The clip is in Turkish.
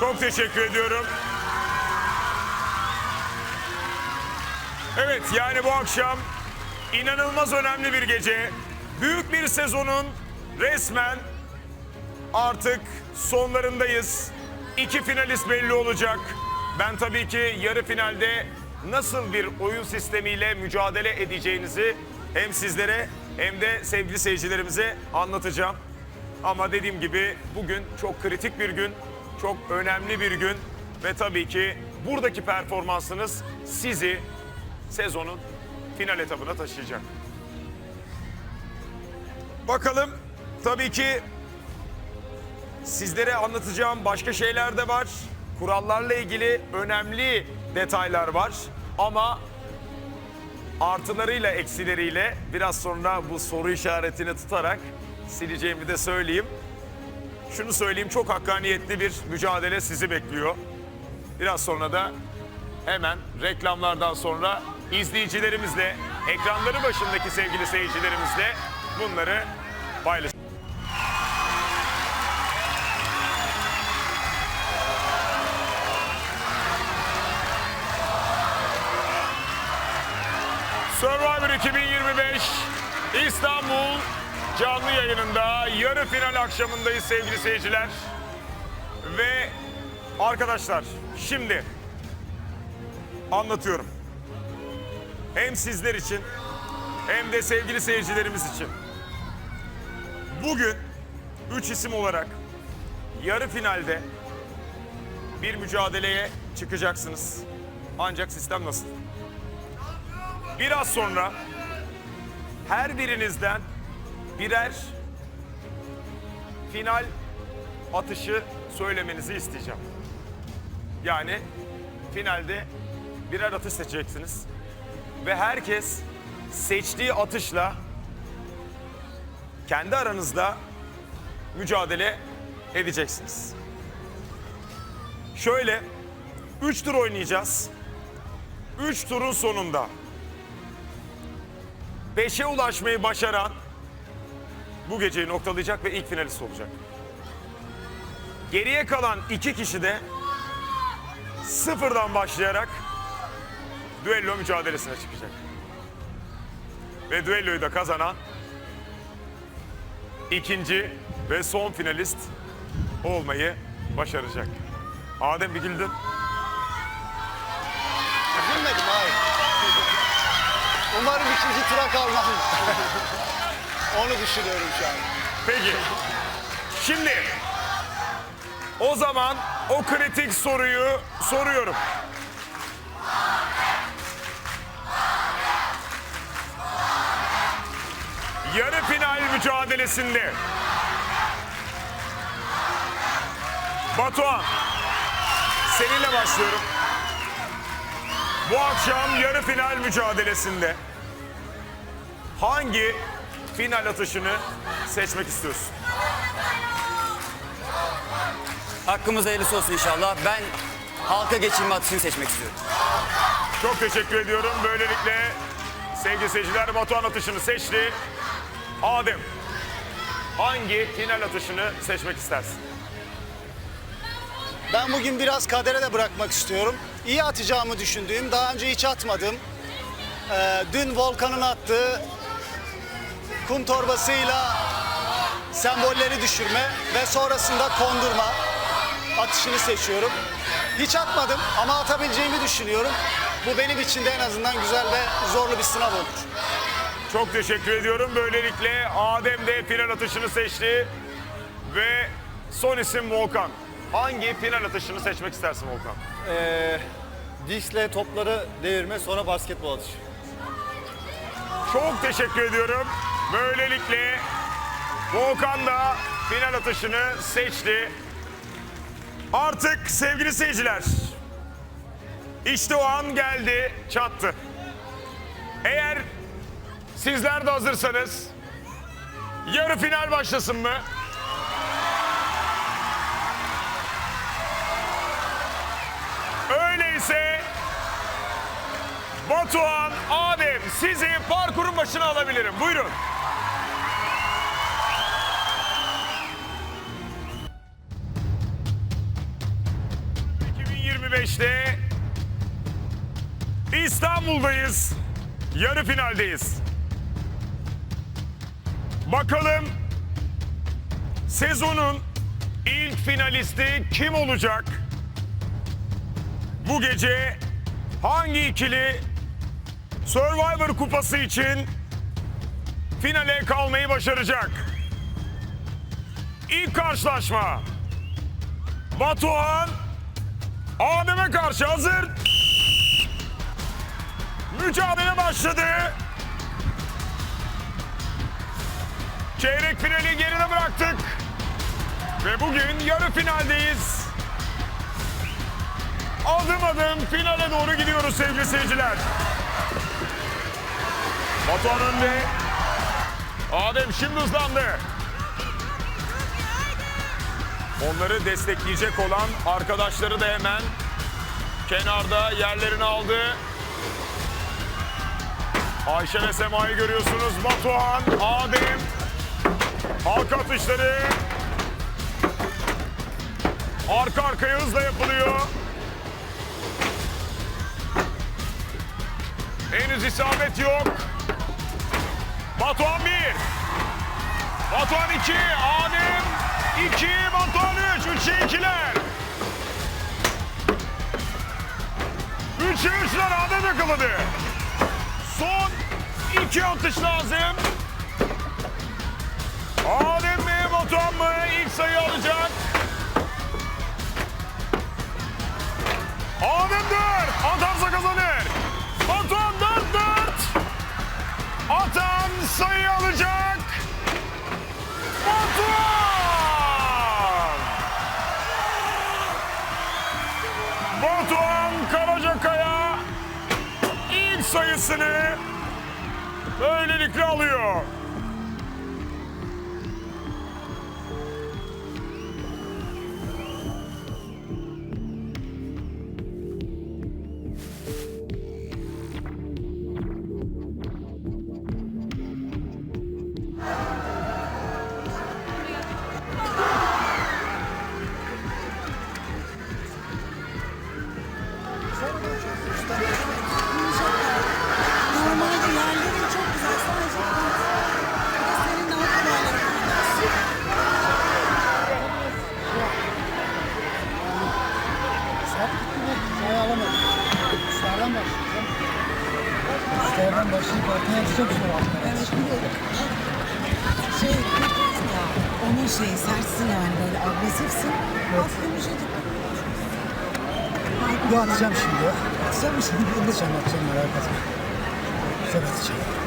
Çok teşekkür ediyorum. Evet yani bu akşam inanılmaz önemli bir gece. Büyük bir sezonun resmen artık sonlarındayız. İki finalist belli olacak. Ben tabii ki yarı finalde nasıl bir oyun sistemiyle mücadele edeceğinizi hem sizlere hem de sevgili seyircilerimize anlatacağım. Ama dediğim gibi bugün çok kritik bir gün, çok önemli bir gün ve tabii ki buradaki performansınız sizi sezonun final etabına taşıyacak. Bakalım tabii ki sizlere anlatacağım başka şeyler de var. Kurallarla ilgili önemli detaylar var ama artılarıyla eksileriyle biraz sonra bu soru işaretini tutarak sileceğimi de söyleyeyim. Şunu söyleyeyim çok hakkaniyetli bir mücadele sizi bekliyor. Biraz sonra da hemen reklamlardan sonra izleyicilerimizle, ekranları başındaki sevgili seyircilerimizle bunları paylaşacağız. Survivor 2025 İstanbul canlı yayınında yarı final akşamındayız sevgili seyirciler. Ve arkadaşlar şimdi anlatıyorum. Hem sizler için hem de sevgili seyircilerimiz için. Bugün üç isim olarak yarı finalde bir mücadeleye çıkacaksınız. Ancak sistem nasıl? Biraz sonra her birinizden birer final atışı söylemenizi isteyeceğim. Yani finalde birer atış seçeceksiniz. Ve herkes seçtiği atışla kendi aranızda mücadele edeceksiniz. Şöyle üç tur oynayacağız. Üç turun sonunda 5'e ulaşmayı başaran bu geceyi noktalayacak ve ilk finalist olacak. Geriye kalan iki kişi de sıfırdan başlayarak düello mücadelesine çıkacak. Ve düelloyu da kazanan ikinci ve son finalist olmayı başaracak. Adem bir güldün. Gülmedim hayır. Umarım ikinci tura kalmam. Onu düşünüyorum şu an. Peki. Şimdi o zaman o kritik soruyu soruyorum. Yarı final mücadelesinde Batuhan seninle başlıyorum. Bu akşam yarı final mücadelesinde hangi final atışını seçmek istiyorsun? Hakkımız hayırlısı olsun inşallah. Ben halka geçirme atışını seçmek istiyorum. Çok teşekkür ediyorum. Böylelikle sevgili seyirciler Batuhan atışını seçti. Adem, hangi final atışını seçmek istersin? Ben bugün biraz kadere de bırakmak istiyorum. İyi atacağımı düşündüğüm, daha önce hiç atmadım. Ee, dün Volkan'ın attığı kum torbasıyla sembolleri düşürme ve sonrasında kondurma atışını seçiyorum. Hiç atmadım ama atabileceğimi düşünüyorum. Bu benim için de en azından güzel ve zorlu bir sınav olur. Çok teşekkür ediyorum. Böylelikle Adem de final atışını seçti. Ve son isim Volkan. Hangi final atışını seçmek istersin Volkan? Ee, diskle topları devirme sonra basketbol atışı. Çok teşekkür ediyorum. Böylelikle Volkan da final atışını seçti. Artık sevgili seyirciler, işte o an geldi, çattı. Eğer sizler de hazırsanız yarı final başlasın mı? Öyleyse Batuhan, Adem sizi parkurun başına alabilirim. Buyurun. 5'te İstanbul'dayız. Yarı finaldeyiz. Bakalım sezonun ilk finalisti kim olacak? Bu gece hangi ikili Survivor Kupası için finale kalmayı başaracak? İlk karşılaşma Batuhan Adem'e karşı hazır. Mücadele başladı. Çeyrek finali geride bıraktık. Ve bugün yarı finaldeyiz. Adım adım finale doğru gidiyoruz sevgili seyirciler. Batuhan önde. Adem şimdi hızlandı. Onları destekleyecek olan arkadaşları da hemen kenarda yerlerini aldı. Ayşe ve Sema'yı görüyorsunuz. Batuhan, Adem, halka atışları arka arkaya hızla yapılıyor. Henüz isabet yok. Batuhan bir. Batuhan iki. Adem iki. Batuhan üç. Üçe ikiler. Üçe üçler Adem yakaladı. Son iki atış lazım. Adem mi Batuhan mı ilk sayı alacak? Adem dört. Atarsa kazanır. Batuhan dört dört. Atan sayı alacak. Batuhan! Batuhan Karacakaya ilk sayısını böylelikle alıyor. Üstlerden başlayıp ortaya atacak. Evet bir de şey ya onun şeyi sertsin yani böyle agresifsin. Alt yumuşacık. Bu atacağım şimdi. Atacağım şimdi. Atacağım atacağım merak etme. Güzel atacağım.